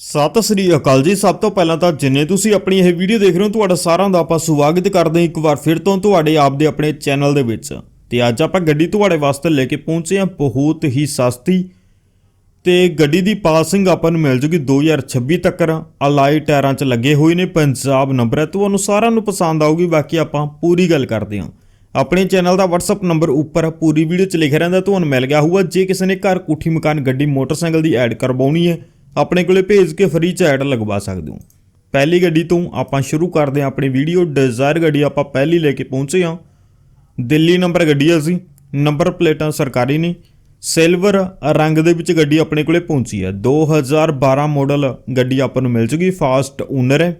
ਸਤਿ ਸ੍ਰੀ ਅਕਾਲ ਜੀ। ਸਭ ਤੋਂ ਪਹਿਲਾਂ ਤਾਂ ਜਿੰਨੇ ਤੁਸੀਂ ਆਪਣੀ ਇਹ ਵੀਡੀਓ ਦੇਖ ਰਹੇ ਹੋ, ਤੁਹਾਡਾ ਸਾਰਿਆਂ ਦਾ ਆਪਾਂ ਸਵਾਗਤ ਕਰਦੇ ਹਾਂ ਇੱਕ ਵਾਰ ਫਿਰ ਤੋਂ ਤੁਹਾਡੇ ਆਪ ਦੇ ਆਪਣੇ ਚੈਨਲ ਦੇ ਵਿੱਚ। ਤੇ ਅੱਜ ਆਪਾਂ ਗੱਡੀ ਤੁਹਾਡੇ ਵਾਸਤੇ ਲੈ ਕੇ ਪਹੁੰਚੇ ਹਾਂ ਬਹੁਤ ਹੀ ਸਸਤੀ। ਤੇ ਗੱਡੀ ਦੀ ਪਾਸਿੰਗ ਆਪਾਂ ਨੂੰ ਮਿਲ ਜੂਗੀ 2026 ਤੱਕ। ਅਲਾਈ ਟਾਇਰਾਂ 'ਚ ਲੱਗੇ ਹੋਏ ਨੇ, ਪੰਜਾਬ ਨੰਬਰ ਹੈ ਤੁਹਾਨੂੰ ਸਾਰਿਆਂ ਨੂੰ ਪਸੰਦ ਆਊਗੀ। ਬਾਕੀ ਆਪਾਂ ਪੂਰੀ ਗੱਲ ਕਰਦੇ ਹਾਂ। ਆਪਣੇ ਚੈਨਲ ਦਾ WhatsApp ਨੰਬਰ ਉੱਪਰ ਪੂਰੀ ਵੀਡੀਓ 'ਚ ਲਿਖਿਆ ਰਹਿੰਦਾ, ਤੁਹਾਨੂੰ ਮਿਲ ਗਿਆ ਹੋਊਗਾ। ਜੇ ਕਿਸੇ ਨੇ ਘਰ ਕੋਠੀ ਮਕਾਨ, ਗੱਡੀ, ਮੋਟਰਸਾਈਕਲ ਦੀ ਐਡ ਕਰਵਾਉਣੀ ਹੈ ਆਪਣੇ ਕੋਲੇ ਭੇਜ ਕੇ ਫ੍ਰੀ 'ਚ ਐਡ ਲਗਵਾ ਸਕਦੇ ਹੋ। ਪਹਿਲੀ ਗੱਡੀ ਤੋਂ ਆਪਾਂ ਸ਼ੁਰੂ ਕਰਦੇ ਹਾਂ ਆਪਣੀ ਵੀਡੀਓ ਡਿਜ਼ਾਇਰ ਗੱਡੀ ਆਪਾਂ ਪਹਿਲੀ ਲੈ ਕੇ ਪਹੁੰਚੇ ਹਾਂ। ਦਿੱਲੀ ਨੰਬਰ ਗੱਡੀ ਆ ਸੀ ਨੰਬਰ ਪਲੇਟਾਂ ਸਰਕਾਰੀ ਨੇ। ਸਿਲਵਰ ਰੰਗ ਦੇ ਵਿੱਚ ਗੱਡੀ ਆਪਣੇ ਕੋਲੇ ਪਹੁੰਚੀ ਹੈ 2012 ਮਾਡਲ ਗੱਡੀ ਆਪਾਂ ਨੂੰ ਮਿਲ ਜੂਗੀ ਫਾਸਟ ਓਨਰ ਹੈ।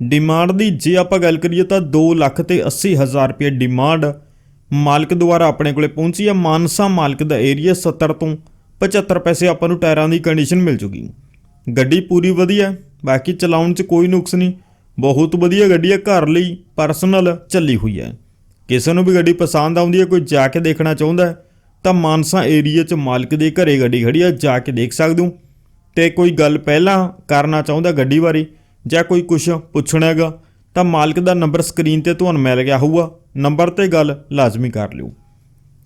ਡਿਮਾਂਡ ਦੀ ਜੇ ਆਪਾਂ ਗੱਲ ਕਰੀਏ ਤਾਂ 2 ਲੱਖ ਤੇ 80 ਹਜ਼ਾਰ ਰੁਪਏ ਡਿਮਾਂਡ ਮਾਲਕ ਦੁਆਰਾ ਆਪਣੇ ਕੋਲੇ ਪਹੁੰਚੀ ਹੈ ਮਾਨਸਾ ਮਾਲਕ ਦਾ ਏਰੀਆ 70 ਤੋਂ 75 ਪੈਸੇ ਆਪਾਂ ਨੂੰ ਟਾਇਰਾਂ ਦੀ ਕੰਡੀਸ਼ਨ ਮਿਲ ਜੂਗੀ ਗੱਡੀ ਪੂਰੀ ਵਧੀਆ, ਬਾਕੀ ਚਲਾਉਣ 'ਚ ਕੋਈ ਨੁਕਸ ਨਹੀਂ। ਬਹੁਤ ਵਧੀਆ ਗੱਡੀ ਹੈ ਘਰ ਲਈ ਪਰਸਨਲ ਚੱਲੀ ਹੋਈ ਹੈ ਕਿਸੇ ਨੂੰ ਵੀ ਗੱਡੀ ਪਸੰਦ ਆਉਂਦੀ ਹੈ ਕੋਈ ਜਾ ਕੇ ਦੇਖਣਾ ਚਾਹੁੰਦਾ ਤਾਂ ਮਾਨਸਾ ਏਰੀਆ 'ਚ ਮਾਲਕ ਦੇ ਘਰੇ ਗੱਡੀ ਖੜੀ ਹੈ ਜਾ ਕੇ ਦੇਖ ਸਕਦੇ ਹੋ। ਤੇ ਕੋਈ ਗੱਲ ਪਹਿਲਾਂ ਕਰਨਾ ਚਾਹੁੰਦਾ ਗੱਡੀ ਬਾਰੇ, ਜਾਂ ਕੋਈ ਕੁਝ ਪੁੱਛਣਾ ਹੈਗਾ, ਤਾਂ ਮਾਲਕ ਦਾ ਨੰਬਰ ਸਕਰੀਨ ਤੇ ਤੁਹਾਨੂੰ ਮਿਲ ਗਿਆ ਹੋਊਗਾ। ਨੰਬਰ ਤੇ ਗੱਲ ਲਾਜ਼ਮੀ ਕਰ ਲਿਓ।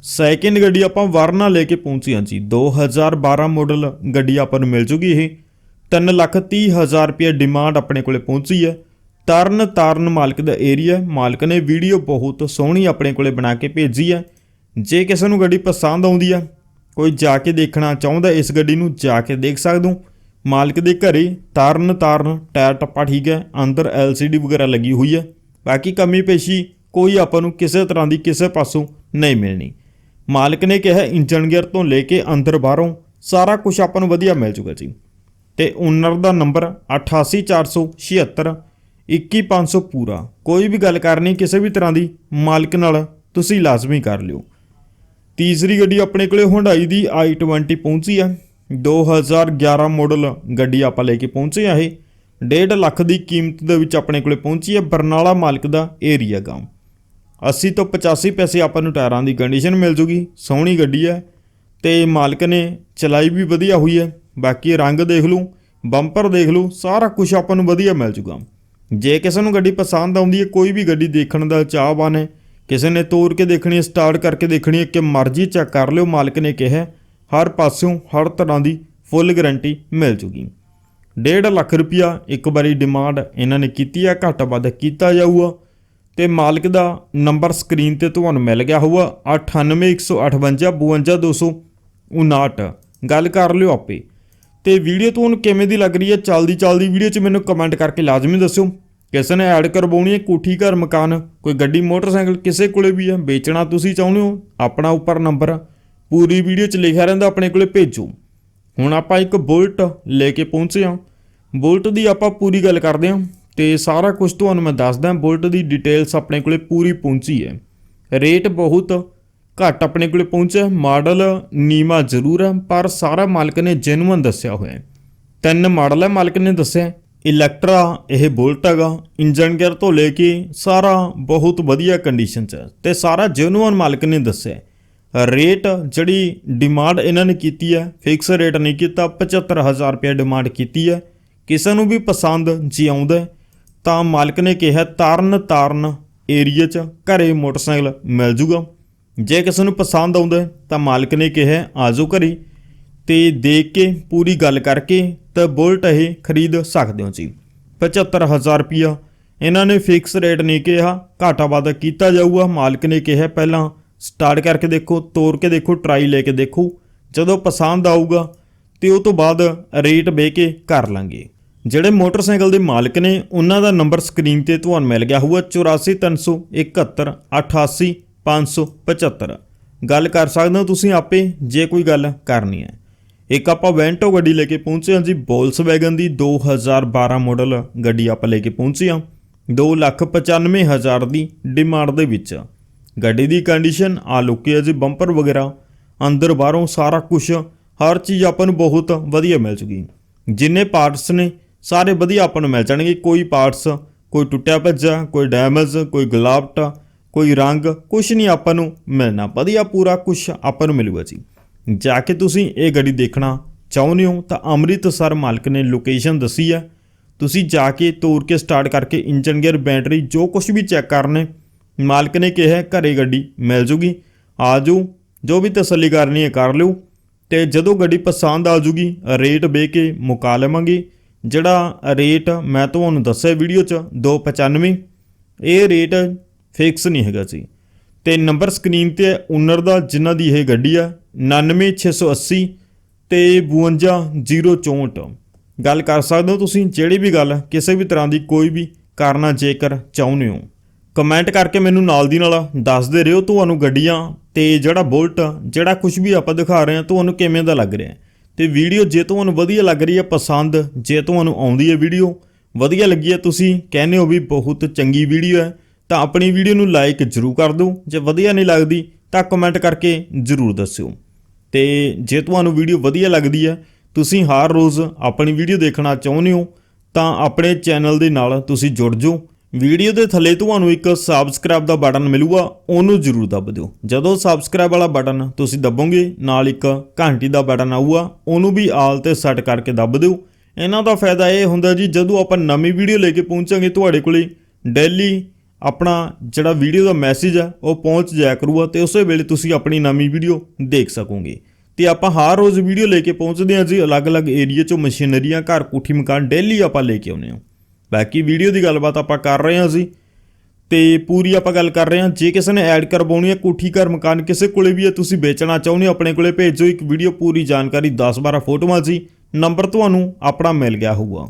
ਸੈਕਿੰਡ ਗੱਡੀ ਆਪਾਂ ਵਰਨਾ ਲੈ ਕੇ ਪਹੁੰਚੇ ਹਾਂ ਜੀ। 2012 ਮਾਡਲ ਗੱਡੀ ਆਪਾਂ ਨੂੰ ਮਿਲ ਜੂਗੀ ਇਹ। 3 ਲੱਖ 30 ਹਜ਼ਾਰ ਰੁਪਏ ਡਿਮਾਂਡ ਆਪਣੇ ਕੋਲੇ ਪਹੁੰਚੀ ਹੈ। ਤਰਨ ਤਾਰਨ ਮਾਲਕ ਦਾ ਏਰੀਆ ਮਾਲਕ ਨੇ ਵੀਡੀਓ ਬਹੁਤ ਸੋਹਣੀ ਆਪਣੇ ਕੋਲੇ ਬਣਾ ਕੇ ਭੇਜੀ ਹੈ। ਜੇ ਕਿਸੇ ਨੂੰ ਗੱਡੀ ਪਸੰਦ ਆਉਂਦੀ ਹੈ, ਕੋਈ ਜਾ ਕੇ ਦੇਖਣਾ ਚਾਹੁੰਦਾ ਇਸ ਗੱਡੀ ਨੂੰ ਜਾ ਕੇ ਦੇਖ ਸਕਦੇ ਮਾਲਕ ਦੇ ਘਰੇ ਤਾਰਨ ਤਾਰਨ ਟਾਇਰ ਟੱਪਾ ਠੀਕ ਹੈ, ਅੰਦਰ LCD ਵਗੈਰਾ ਲੱਗੀ ਹੋਈ ਹੈ। ਬਾਕੀ ਕਮੀ ਪੇਸ਼ੀ ਕੋਈ ਆਪਾਂ ਨੂੰ ਕਿਸੇ ਤਰ੍ਹਾਂ ਦੀ ਕਿਸੇ ਪਾਸੋਂ ਨਹੀਂ ਮਿਲਣੀ। ਮਾਲਕ ਨੇ ਕਿਹਾ ਇੰਜਨ ਗੇਅਰ ਤੋਂ ਲੈ ਕੇ ਅੰਦਰ ਬਾਹਰੋਂ ਸਾਰਾ ਕੁਝ ਆਪਾਂ ਨੂੰ ਵਧੀਆ ਮਿਲ ਜੂਗਾ ਜੀ। ਤੇ ਓਨਰ ਦਾ ਨੰਬਰ 88476 21500 ਪੂਰਾ। ਕੋਈ ਵੀ ਗੱਲ ਕਰਨੀ ਕਿਸੇ ਵੀ ਤਰ੍ਹਾਂ ਦੀ, ਮਾਲਕ ਨਾਲ ਤੁਸੀਂ ਲਾਜ਼ਮੀ ਕਰ ਲਿਓ। ਤੀਸਰੀ ਗੱਡੀ ਆਪਣੇ ਕੋਲੇ ਹੁੰਡਾਈ ਦੀ i20 ਪਹੁੰਚੀ ਆ 2011 ਮਾਡਲ ਗੱਡੀ ਆਪਾਂ ਲੈ ਕੇ ਪਹੁੰਚੇ ਆ ਇਹ। 1.5 ਲੱਖ ਦੀ ਕੀਮਤ ਦੇ ਵਿੱਚ ਆਪਣੇ ਕੋਲੇ ਪਹੁੰਚੀ ਹੈ ਬਰਨਾਲਾ ਮਾਲਕ ਦਾ ਏਰੀਆ ਗਾ 80 ਤੋਂ 85 ਪੈਸੇ ਆਪਾਂ ਨੂੰ ਟਾਇਰਾਂ ਦੀ ਕੰਡੀਸ਼ਨ ਮਿਲ ਜੂਗੀ। ਸੋਹਣੀ ਗੱਡੀ ਹੈ ਤੇ ਮਾਲਕ ਨੇ ਚਲਾਈ ਵੀ ਵਧੀਆ ਹੋਈ ਹੈ। ਬਾਕੀ ਰੰਗ ਦੇਖ ਲਓ ਬੰਪਰ ਦੇਖ ਲਓ ਸਾਰਾ ਕੁਝ ਆਪਾਂ ਨੂੰ ਵਧੀਆ ਮਿਲ ਜੂਗਾ। ਜੇ ਕਿਸੇ ਨੂੰ ਗੱਡੀ ਪਸੰਦ ਆਉਂਦੀ ਹੈ, ਕੋਈ ਵੀ ਗੱਡੀ ਦੇਖਣ ਦਾ ਚਾਹਵਾਨ ਹੈ, ਕਿਸੇ ਨੇ ਤੋੜ ਕੇ ਦੇਖਣੀ ਹੈ, ਸਟਾਰਟ ਕਰਕੇ ਦੇਖਣੀ ਹੈ, ਕਿ ਮਰਜ਼ੀ ਚੈੱਕ ਕਰ ਲਿਓ, ਮਾਲਕ ਨੇ ਕਿਹਾ ਹਰ ਪਾਸਿਓਂ ਹਰ ਤਰ੍ਹਾਂ ਦੀ ਫੁੱਲ ਗਾਰੰਟੀ ਮਿਲ ਜੂਗੀ। 1.5 ਲੱਖ ਰੁਪਿਆ ਇੱਕ ਵਾਰੀ ਡਿਮਾਂਡ ਇਹਨਾਂ ਨੇ ਕੀਤੀ ਹੈ, ਘੱਟ ਵੱਧ ਕੀਤਾ ਜਾਊਗਾ, ਤੇ ਮਾਲਕ ਦਾ ਨੰਬਰ ਸਕਰੀਨ ਤੇ ਤੁਹਾਨੂੰ ਮਿਲ ਗਿਆ ਹੋਊਗਾ 9815522259 ਗੱਲ ਕਰ ਲਿਓ ਆਪੇ। ਤੇ ਵੀਡੀਓ ਤੁਹਾਨੂੰ ਕਿਵੇਂ ਦੀ ਲੱਗ ਰਹੀ ਹੈ? ਚੱਲਦੀ ਚੱਲਦੀ ਵੀਡੀਓ 'ਚ ਮੈਨੂੰ ਕਮੈਂਟ ਕਰਕੇ ਲਾਜ਼ਮੀ ਦੱਸਿਓ। ਕਿਸੇ ਨੇ ਐਡ ਕਰਵਾਉਣੀ ਹੈ ਕੋਠੀ ਘਰ ਮਕਾਨ, ਕੋਈ ਗੱਡੀ, ਮੋਟਰਸਾਈਕਲ, ਕਿਸੇ ਕੋਲੇ ਵੀ ਹੈ, ਵੇਚਣਾ ਤੁਸੀਂ ਚਾਹੁੰਦੇ ਹੋ? ਆਪਣਾ ਉੱਪਰ ਨੰਬਰ ਪੂਰੀ ਵੀਡੀਓ 'ਚ ਲਿਖਿਆ ਰਹਿੰਦਾ ਆਪਣੇ ਕੋਲੇ, ਭੇਜੋ। ਹੁਣ ਆਪਾਂ ਇੱਕ ਬੁਲਟ ਲੈ ਕੇ ਪਹੁੰਚੇ ਹਾਂ। ਬੁਲਟ ਦੀ ਆਪਾਂ ਪੂਰੀ ਗੱਲ ਕਰਦੇ ਹਾਂ ਤੇ ਸਾਰਾ ਕੁਝ ਤੁਹਾਨੂੰ ਮੈਂ ਦੱਸਦਾ, ਬੁਲਟ ਦੀ ਡਿਟੇਲਸ ਆਪਣੇ ਕੋਲੇ ਪੂਰੀ ਪਹੁੰਚੀ ਹੈ। ਰੇਟ ਬਹੁਤ ਘੱਟ ਆਪਣੇ ਕੋਲੇ ਪਹੁੰਚਿਆ ਮਾਡਲ ਨੀਮਾ ਜ਼ਰੂਰ ਹੈ, ਪਰ ਸਾਰਾ ਮਾਲਕ ਨੇ ਜੈਨੂਇਨ ਦੱਸਿਆ ਹੋਇਆ ਹੈ। ਤਿੰਨ ਮਾਡਲ ਹੈ, ਮਾਲਕ ਨੇ ਦੱਸਿਆ ਇਲੈਕਟਰਾ ਇਹ ਬੁਲਟ ਹੈਗਾ। ਇੰਜਨ ਗੇਅਰ ਤੋਂ ਲੈ ਕੇ ਸਾਰਾ ਬਹੁਤ ਵਧੀਆ ਕੰਡੀਸ਼ਨ 'ਚ ਹੈ ਤੇ ਸਾਰਾ ਜੈਨੂਇਨ ਮਾਲਕ ਨੇ ਦੱਸਿਆ ਰੇਟ ਜਿਹੜੀ ਡਿਮਾਂਡ ਇਹਨਾਂ ਨੇ ਕੀਤੀ ਹੈ ਫਿਕਸ ਰੇਟ ਨਹੀਂ ਕੀਤਾ 75000 ਰੁਪਏ ਡਿਮਾਂਡ ਕੀਤੀ ਹੈ। ਕਿਸੇ ਨੂੰ ਵੀ ਪਸੰਦ ਜੀ ਆਉਂਦਾ ਤਾਂ ਮਾਲਕ ਨੇ ਕਿਹਾ ਤਾਰਨ ਤਾਰਨ ਏਰੀਆ 'ਚ ਘਰੇ ਮੋਟਰਸਾਈਕਲ ਮਿਲ ਜੂਗਾ। ਜੇ ਕਿਸੇ ਨੂੰ ਪਸੰਦ ਆਉਂਦਾ ਤਾਂ ਮਾਲਕ ਨੇ ਕਿਹਾ, ਆਜੋ ਘਰੇ। ਤੇ ਦੇਖ ਕੇ ਪੂਰੀ ਗੱਲ ਕਰਕੇ ਤਾਂ ਬੁਲਟ ਇਹ ਖਰੀਦ ਸਕਦੇ ਹੋ ਜੀ। 75000 ਰੁਪਿਆ ਇਹਨਾਂ ਨੇ ਫਿਕਸ ਰੇਟ ਨਹੀਂ ਕਿਹਾ, ਘਾਟਾ ਵਾਧਾ ਕੀਤਾ ਜਾਊਗਾ। ਮਾਲਕ ਨੇ ਕਿਹਾ, ਪਹਿਲਾਂ ਸਟਾਰਟ ਕਰਕੇ ਦੇਖੋ ਤੋੜ ਕੇ ਦੇਖੋ ਟਰਾਈ ਲੈ ਕੇ ਦੇਖੋ। ਜਦੋਂ ਪਸੰਦ ਆਊਗਾ ਤੇ ਉਹ ਤੋਂ ਬਾਅਦ ਰੇਟ ਵੇ ਕੇ ਕਰ ਲਾਂਗੇ। ਜਿਹੜੇ ਮੋਟਰਸਾਈਕਲ ਦੇ ਮਾਲਕ ਨੇ, ਉਹਨਾਂ ਦਾ ਨੰਬਰ ਸਕਰੀਨ ਤੇ ਤੁਹਾਨੂੰ ਮਿਲ ਗਿਆ ਹੋਊਗਾ। 843171 88575 ਗੱਲ ਕਰ ਸਕਦੇ ਹੋ ਤੁਸੀਂ ਆਪੇ, ਜੇ ਕੋਈ ਗੱਲ ਕਰਨੀ ਹੈ। ਇੱਕ ਆਪਾਂ ਵੈਂਟੋ ਗੱਡੀ ਲੈ ਕੇ ਪਹੁੰਚੇ ਹਾਂ ਜੀ ਵੈਗਨ ਦੀ 2012 ਮਾਡਲ ਗੱਡੀ ਆਪਾਂ ਲੈ ਕੇ ਪਹੁੰਚੇ ਹਾਂ। 295000 ਦੀ ਡਿਮਾਂਡ ਦੇ ਵਿੱਚ। ਗੱਡੀ ਦੀ ਕੰਡੀਸ਼ਨ, ਆ ਲੁੱਕੀ ਹੈ ਜੀ, ਬੰਪਰ ਵਗੈਰਾ, ਅੰਦਰ ਬਾਹਰੋਂ ਸਾਰਾ ਕੁਝ ਹਰ ਚੀਜ਼ ਆਪਾਂ ਨੂੰ ਬਹੁਤ ਵਧੀਆ ਮਿਲ ਜੂਗੀ। ਜਿੰਨੇ ਪਾਰਟਸ ਨੇ, ਸਾਰੇ ਵਧੀਆ ਆਪਾਂ ਨੂੰ ਮਿਲ ਜਾਣਗੇ। ਕੋਈ ਪਾਰਟਸ ਕੋਈ ਟੁੱਟਿਆ ਭੱਜਾ, ਕੋਈ ਡੈਮੇਜ ਕੋਈ ਗਲਾਵਟ ਕੋਈ ਰੰਗ ਕੁਝ ਨਹੀਂ ਆਪਾਂ ਨੂੰ ਮਿਲਣਾ। ਵਧੀਆ ਪੂਰਾ ਕੁਝ ਆਪਾਂ ਨੂੰ ਮਿਲੂਗਾ ਜੀ। ਜਾ ਕੇ ਤੁਸੀਂ ਇਹ ਗੱਡੀ ਦੇਖਣਾ ਚਾਹੁੰਦੇ ਹੋ ਤਾਂ ਅੰਮ੍ਰਿਤਸਰ ਮਾਲਕ ਨੇ ਲੋਕੇਸ਼ਨ ਦੱਸੀ ਹੈ। ਤੁਸੀਂ ਜਾ ਕੇ ਤੋਰ ਕੇ ਸਟਾਰਟ ਕਰਕੇ ਇੰਜਨ ਗੇਅਰ ਬੈਟਰੀ ਜੋ ਕੁਝ ਵੀ ਚੈੱਕ ਕਰਨੇ ਮਾਲਕ ਨੇ ਕਿਹਾ ਹੈ, ਘਰੇ ਗੱਡੀ ਮਿਲ ਜੂਗੀ। ਆ ਜਾਓ ਜੋ ਵੀ ਤਸੱਲੀ ਕਰਨੀ ਹੈ ਕਰ ਲਿਓ। ਤੇ ਜਦੋਂ ਗੱਡੀ ਪਸੰਦ ਆ ਜੂਗੀ ਰੇਟ ਵੇ ਕੇ ਮੁਕਾ ਲਵਾਂਗੇ। ਜਿਹੜਾ ਰੇਟ ਮੈਂ ਤੁਹਾਨੂੰ ਦੱਸਿਆ ਵੀਡੀਓ 'ਚ 295 ਇਹ ਰੇਟ ਫਿਕਸ ਨਹੀਂ ਹੈਗਾ ਜੀ ਤੇ ਨੰਬਰ ਸਕਰੀਨ ਤੇ ਓਨਰ ਦਾ ਜਿਨ੍ਹਾਂ ਦੀ ਇਹ ਗੱਡੀ ਆ 99680 ਤੇ 52064 ਗੱਲ ਕਰ ਸਕਦੇ ਹੋ ਤੁਸੀਂ, ਜਿਹੜੀ ਵੀ ਗੱਲ ਕਿਸੇ ਵੀ ਤਰ੍ਹਾਂ ਦੀ ਕੋਈ ਵੀ ਕਰਨਾ ਜੇਕਰ ਚਾਹੁੰਦੇ ਹੋ। ਕਮੈਂਟ ਕਰਕੇ ਮੈਨੂੰ ਨਾਲ ਦੀ ਨਾਲ ਦੱਸਦੇ ਰਹੋ ਤੁਹਾਨੂੰ ਗੱਡੀਆਂ ਤੇ ਜਿਹੜਾ ਬੁਲਟ, ਜਿਹੜਾ ਕੁਝ ਵੀ ਆਪਾਂ ਦਿਖਾ ਰਹੇ ਹਾਂ, ਤੁਹਾਨੂੰ ਕਿਵੇਂ ਦਾ ਲੱਗ ਰਿਹਾ। ਹੈ। ਤੇ ਵੀਡੀਓ ਜੇ ਤੁਹਾਨੂੰ ਵਧੀਆ ਲੱਗ ਰਹੀ ਹੈ, ਪਸੰਦ ਜੇ ਤੁਹਾਨੂੰ ਆਉਂਦੀ ਹੈ ਵੀਡੀਓ, ਵਧੀਆ ਲੱਗੀ ਹੈ, ਤੁਸੀਂ ਕਹਿੰਦੇ ਹੋ ਵੀ ਬਹੁਤ ਚੰਗੀ ਵੀਡੀਓ ਹੈ। ਤਾਂ ਆਪਣੀ ਵੀਡੀਓ ਨੂੰ ਲਾਈਕ ਜ਼ਰੂਰ ਕਰ ਦਿਓ। ਜੇ ਵਧੀਆ ਨਹੀਂ ਲੱਗਦੀ, ਤਾਂ ਕਮੈਂਟ ਕਰਕੇ ਜ਼ਰੂਰ ਦੱਸਿਓ। ਤੇ ਜੇ ਤੁਹਾਨੂੰ ਵੀਡੀਓ ਵਧੀਆ ਲੱਗਦੀ ਹੈ, ਤੁਸੀਂ ਹਰ ਰੋਜ਼ ਆਪਣੀ ਵੀਡੀਓ ਦੇਖਣਾ ਚਾਹੁੰਦੇ ਹੋ, ਤਾਂ ਆਪਣੇ ਚੈਨਲ ਦੇ ਨਾਲ ਤੁਸੀਂ ਜੁੜ ਜਾਓ। ਵੀਡੀਓ ਦੇ ਥੱਲੇ ਤੁਹਾਨੂੰ ਇੱਕ ਸਬਸਕ੍ਰਾਈਬ ਦਾ ਬਟਨ ਮਿਲੂਗਾ, ਉਹਨੂੰ ਜ਼ਰੂਰ ਦਬ ਦਿਓ। ਜਦੋਂ ਸਬਸਕ੍ਰਾਈਬ ਵਾਲਾ ਬਟਨ ਤੁਸੀਂ ਦਬੋਗੇ, ਨਾਲ ਇੱਕ ਘੰਟੀ ਦਾ ਬਟਨ ਆਊਗਾ, ਉਹਨੂੰ ਵੀ ਆਲ ਤੇ ਸੈੱਟ ਕਰਕੇ ਦਬ ਦਿਓ। ਇਹਨਾਂ ਦਾ ਫਾਇਦਾ ਇਹ ਹੁੰਦਾ ਜੀ, ਜਦੋਂ ਆਪਾਂ ਨਵੀਂ ਵੀਡੀਓ ਲੈ ਕੇ ਪਹੁੰਚਾਂਗੇ ਤੁਹਾਡੇ ਕੋਲੇ ਡੇਲੀ ਆਪਣਾ ਜਿਹੜਾ ਵੀਡੀਓ ਦਾ ਮੈਸੇਜ ਆ, ਉਹ ਪਹੁੰਚ ਜਾਇਆ ਕਰੂਗਾ ਤੇ ਉਸੇ ਵੇਲੇ ਤੁਸੀਂ ਆਪਣੀ ਨਵੀਂ ਵੀਡੀਓ ਦੇਖ ਸਕੋਗੇ। ਤੇ ਆਪਾਂ ਹਰ ਰੋਜ਼ ਵੀਡੀਓ ਲੈ ਕੇ ਪਹੁੰਚਦੇ ਹਾਂ ਜੀ, ਅਲੱਗ-ਅਲੱਗ ਏਰੀਆ ਚੋਂ ਮਸ਼ੀਨਰੀਆਂ, ਘਰ, ਕੋਠੀ, ਮਕਾਨ ਡੇਲੀ ਆਪਾਂ ਲੈ ਕੇ ਆਉਂਦੇ ਹਾਂ। ਬਾਕੀ ਵੀਡੀਓ ਦੀ ਗੱਲਬਾਤ ਆਪਾਂ ਕਰ ਰਹੇ ਹਾਂ ਜੀ। ਤੇ ਪੂਰੀ ਆਪਾਂ ਗੱਲ ਕਰ ਰਹੇ ਹਾਂ, ਜੇ ਕਿਸੇ ਨੇ ਐਡ ਕਰਵਾਉਣੀ ਹੈ, ਕੋਠੀ, ਘਰ, ਮਕਾਨ ਕਿਸੇ ਕੋਲੇ ਵੀ ਹੈ, ਤੁਸੀਂ ਵੇਚਣਾ ਚਾਹੁੰਦੇ ਹੋ, ਆਪਣੇ ਕੋਲੇ ਭੇਜੋ, ਇੱਕ ਵੀਡੀਓ ਪੂਰੀ ਜਾਣਕਾਰੀ 10-12 ਫੋਟੋਆਂ ਜੀ, ਨੰਬਰ ਤੁਹਾਨੂੰ ਆਪਣਾ ਮਿਲ ਗਿਆ ਹੋਊਗਾ।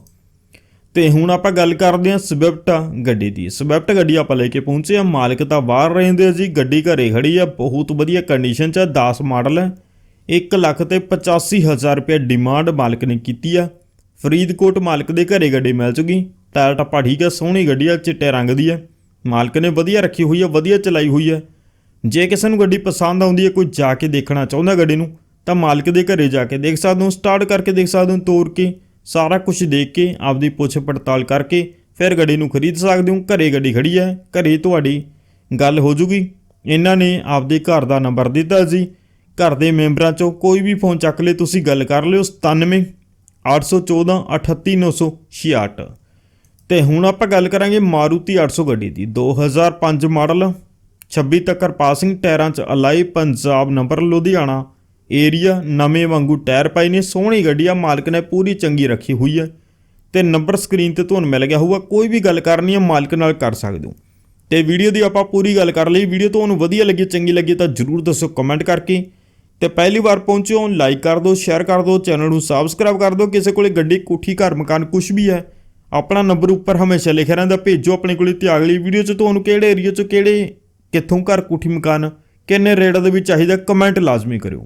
ਤੇ ਹੁਣ ਆਪਾਂ ਗੱਲ ਕਰਦੇ ਹਾਂ ਸਵਿਫਟ ਗੱਡੀ ਦੀ। ਸਵਿਫਟ ਗੱਡੀ ਆਪਾਂ ਲੈ ਕੇ ਪਹੁੰਚੇ ਆ ਮਾਲਕ ਤਾਂ ਬਾਹਰ ਰਹਿੰਦੇ ਆ ਜੀ ਗੱਡੀ ਘਰੇ ਖੜੀ ਆ। ਬਹੁਤ ਵਧੀਆ ਕੰਡੀਸ਼ਨ 'ਚ ਆ। 10 ਮਾਡਲ ਹੈ 1 ਲੱਖ ਤੇ 85000 ਰੁਪਏ ਡਿਮਾਂਡ ਮਾਲਕ ਨੇ ਕੀਤੀ ਆ। ਫਰੀਦਕੋਟ ਮਾਲਕ ਦੇ ਘਰੇ ਗੱਡੀ ਮਿਲ ਚੁਗੀ ਟਾਇਰ ਟੱਪਾ ਠੀਕ ਆ। ਸੋਹਣੀ ਗੱਡੀ ਆ। ਚਿੱਟੇ ਰੰਗ ਦੀ ਹੈ ਮਾਲਕ ਨੇ ਵਧੀਆ ਰੱਖੀ ਹੋਈ ਹੈ ਵਧੀਆ ਚਲਾਈ ਹੋਈ ਹੈ ਜੇ ਕਿਸੇ ਨੂੰ ਗੱਡੀ ਪਸੰਦ ਆਉਂਦੀ ਹੈ ਕੋਈ ਜਾ ਕੇ ਦੇਖਣਾ ਚਾਹੁੰਦਾ ਗੱਡੀ ਨੂੰ, ਤਾਂ ਮਾਲਕ ਦੇ ਘਰੇ ਜਾ ਕੇ ਦੇਖ ਸਕਦੇ ਹੋ। ਸਟਾਰਟ ਕਰਕੇ ਦੇਖ ਸਕਦੇ ਹੋ। ਤੋਰ ਕੇ ਸਾਰਾ ਕੁਝ ਦੇਖ ਕੇ ਆਪਦੀ ਪੁੱਛ ਪੜਤਾਲ ਕਰਕੇ ਫਿਰ ਗੱਡੀ ਨੂੰ ਖਰੀਦ ਸਕਦੇ ਹੋ? ਘਰੇ ਗੱਡੀ ਖੜੀ ਹੈ। ਘਰੇ ਤੁਹਾਡੀ ਗੱਲ ਹੋ ਜੂਗੀ। ਇਹਨਾਂ ਨੇ ਆਪਦੇ ਘਰ ਦਾ ਨੰਬਰ ਦਿੱਤਾ ਸੀ। ਘਰ ਦੇ ਮੈਂਬਰਾਂ ਚੋਂ ਕੋਈ ਵੀ ਫੋਨ ਚੱਕ ਲੇ ਤੁਸੀਂ ਗੱਲ ਕਰ ਲਿਓ। 97 814 38966 ਤੇ ਹੁਣ ਆਪਾਂ ਗੱਲ ਕਰਾਂਗੇ ਮਾਰੂਤੀ 800 ਗੱਡੀ ਦੀ। 2005 ਮਾਡਲ 26 ਤੱਕਰ ਪਾਸਿੰਗ, ਟਾਇਰਾਂ 'ਚ alloy, Punjab number Ludhiana. Area ਨਵੇਂ ਵਾਂਗੂ ਟਾਇਰ ਪਾਈ ਨੇ, ਸੋਹਣੀ ਗੱਡੀ ਆ, ਮਾਲਕ ਨੇ ਪੂਰੀ ਚੰਗੀ ਰੱਖੀ ਹੋਈ ਹੈ ਤੇ ਨੰਬਰ ਸਕਰੀਨ ਤੇ ਤੁਹਾਨੂੰ ਮਿਲ ਗਿਆ ਹੋਊਗਾ, ਕੋਈ ਵੀ ਗੱਲ ਕਰਨੀ ਹੈ ਮਾਲਕ ਨਾਲ ਕਰ ਸਕਦੇ ਹੋ। ਤੇ ਵੀਡੀਓ ਦੀ ਆਪਾਂ ਪੂਰੀ ਗੱਲ ਕਰ ਲਈ, ਵੀਡੀਓ ਤੁਹਾਨੂੰ ਵਧੀਆ ਲੱਗੀ, ਚੰਗੀ ਲੱਗੀ ਤਾਂ ਜਰੂਰ ਦੱਸੋ ਕਮੈਂਟ ਕਰਕੇ। ਤੇ ਪਹਿਲੀ ਵਾਰ ਪਹੁੰਚਿਓ ਲਾਈਕ ਕਰ ਦਿਓ, ਸ਼ੇਅਰ ਕਰ ਦਿਓ, ਚੈਨਲ ਨੂੰ ਸਬਸਕ੍ਰਾਈਬ ਕਰ ਦਿਓ, ਕਿਸੇ ਕੋਲੇ ਗੱਡੀ, ਕੋਠੀ, ਘਰ, ਮਕਾਨ ਕੁਝ ਵੀ ਹੈ, ਆਪਣਾ ਨੰਬਰ ਉੱਪਰ ਹਮੇਸ਼ਾ ਲਿਖਿਆ ਰਹਿੰਦਾ, ਭੇਜੋ ਆਪਣੇ ਕੋਲੇ ਤੇ ਅਗਲੀ ਵੀਡੀਓ 'ਚ ਤੁਹਾਨੂੰ ਕਿਹੜੇ ਏਰੀਆ 'ਚ ਕਿਹੜੇ, ਕਿੱਥੋਂ ਘਰ, ਕੋਠੀ, ਮਕਾਨ, ਕਿੰਨੇ ਰੇਟ ਦੇ ਵਿੱਚ ਚਾਹੀਦਾ, ਕਮੈਂਟ ਲਾਜ਼ਮੀ ਕਰਿਓ।